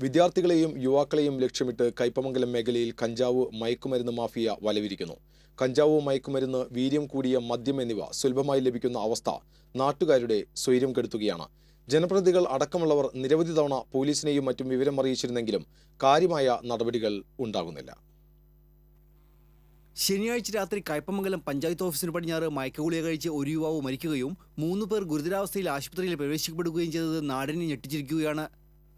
വിദ്യാർത്ഥികളെയും യുവാക്കളെയും ലക്ഷ്യമിട്ട് കൈപ്പമംഗലം മേഖലയിൽ കഞ്ചാവ് മയക്കുമരുന്ന് മാഫിയ വലവിരിക്കുന്നു. കഞ്ചാവ് മയക്കുമരുന്ന് വീര്യം കൂടിയ മദ്യം എന്നിവ സുലഭമായി ലഭിക്കുന്ന അവസ്ഥ നാട്ടുകാരുടെ സ്വൈര്യം കെടുത്തുകയാണ്. ജനപ്രതിനിധികൾ അടക്കമുള്ളവർ നിരവധി തവണ പോലീസിനെയും മറ്റും വിവരം അറിയിച്ചിരുന്നെങ്കിലും കാര്യമായ നടപടികൾ ഉണ്ടാകുന്നില്ല. ശനിയാഴ്ച രാത്രി കയ്പമംഗലം പഞ്ചായത്ത് ഓഫീസിന് പടിഞ്ഞാറ് മയക്കുഗുളിക കഴിച്ച് ഒരു യുവാവ് മരിക്കുകയും മൂന്ന് പേർ ഗുരുതരാവസ്ഥയിൽ ആശുപത്രിയിൽ പ്രവേശിക്കപ്പെടുകയും ചെയ്തത് നാടിനെ ഞെട്ടിച്ചിരിക്കുകയാണ്.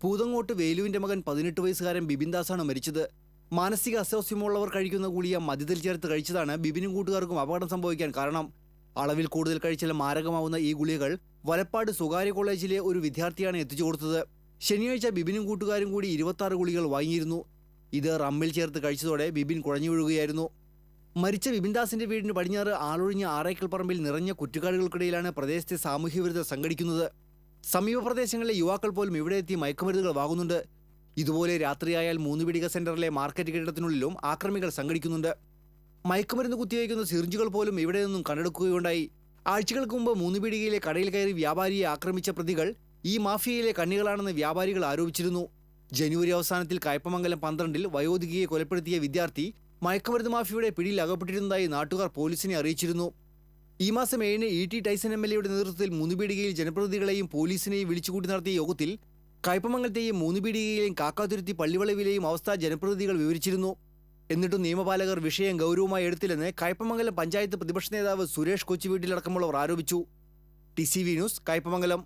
പൂതങ്ങോട്ട് വേലുവിന്റെ മകൻ പതിനെട്ട് വയസ്സുകാരൻ ബിബിൻ ദാസാണ് മരിച്ചത്. മാനസിക അസ്വാസ്ഥ്യമുള്ളവർ കഴിക്കുന്ന ഗുളിയ മദ്യത്തിൽ ചേർത്ത് കഴിച്ചതാണ് ബിബിനും കൂട്ടുകാർക്കും അപകടം സംഭവിക്കാൻ കാരണം. അളവിൽ കൂടുതൽ കഴിച്ചാൽ മാരകമാവുന്ന ഈ ഗുളികകൾ വലപ്പാട് സ്വകാര്യ കോളേജിലെ ഒരു വിദ്യാർത്ഥിയാണ് എത്തിച്ചു കൊടുത്തത്. ശനിയാഴ്ച ബിബിനും കൂട്ടുകാരും കൂടി ഇരുപത്തി ഗുളികൾ വാങ്ങിയിരുന്നു. ഇത് റമ്മിൽ ചേർത്ത് കഴിച്ചതോടെ ബിബിൻ കുഴഞ്ഞു വീഴുകയായിരുന്നു. മരിച്ച ബിബിൻദാസിന്റെ വീടിന് പടിഞ്ഞാറ് ആളൊഴിഞ്ഞ ആറേക്കൽ പറമ്പിൽ നിറഞ്ഞ കുറ്റുകാടുകൾക്കിടയിലാണ് പ്രദേശത്തെ സാമൂഹ്യവിരുദ്ധ സംഘടിക്കുന്നത്. സമീപ പ്രദേശങ്ങളിലെ യുവാക്കൾ പോലും ഇവിടെ എത്തി മയക്കുമരുന്നുകൾ വാങ്ങുന്നുണ്ട്. ഇതുപോലെ രാത്രിയായാൽ മൂന്നുപിടിക സെന്ററിലെ മാർക്കറ്റ് കെട്ടിടത്തിനുള്ളിലും ആക്രമികൾ സംഘടിക്കുന്നുണ്ട്. മയക്കുമരുന്ന് കുത്തിവയ്ക്കുന്ന സിറിഞ്ചുകൾ പോലും ഇവിടെ നിന്നും കണ്ടെടുക്കുകയുണ്ടായി. ആഴ്ചകൾക്ക് മുമ്പ് മൂന്നുപീടികയിലെ കടയിൽ കയറി വ്യാപാരിയെ ആക്രമിച്ച പ്രതികൾ ഈ മാഫിയയിലെ കണ്ണികളാണെന്ന് വ്യാപാരികൾ ആരോപിച്ചിരുന്നു. ജനുവരി അവസാനത്തിൽ കയ്പമംഗലം പന്ത്രണ്ടിൽ വയോധികയെ കൊലപ്പെടുത്തിയ വിദ്യാർത്ഥി മയക്കുമരുന്ന് മാഫിയയുടെ പിടിയിൽ അകപ്പെട്ടിരുന്നതായി നാട്ടുകാർ പോലീസിനെ അറിയിച്ചിരുന്നു. ഈ മാസം ഏഴിന് E T Tyson M L എയുടെ നേതൃത്വത്തിൽ മൂന്നുപീടികയിൽ ജനപ്രതിനിധികളെയും പോലീസിനെയും വിളിച്ചുകൂട്ടി നടത്തിയ യോഗത്തിൽ കയ്പമംഗലത്തെയും മൂന്നുപീടികയിലെയും കാക്കാതുരുത്തി പള്ളിവളവിലെയും അവസ്ഥ ജനപ്രതിനിധികൾ വിവരിച്ചിരുന്നു. എന്നിട്ടും നിയമപാലകർ വിഷയം ഗൗരവമായി എടുത്തില്ലെന്ന് കയ്പമംഗലം പഞ്ചായത്ത് പ്രതിപക്ഷ നേതാവ് സുരേഷ് കൊച്ചുവീട്ടിലടക്കമുള്ളവർ ആരോപിച്ചു. T C V news Kaipamangalam.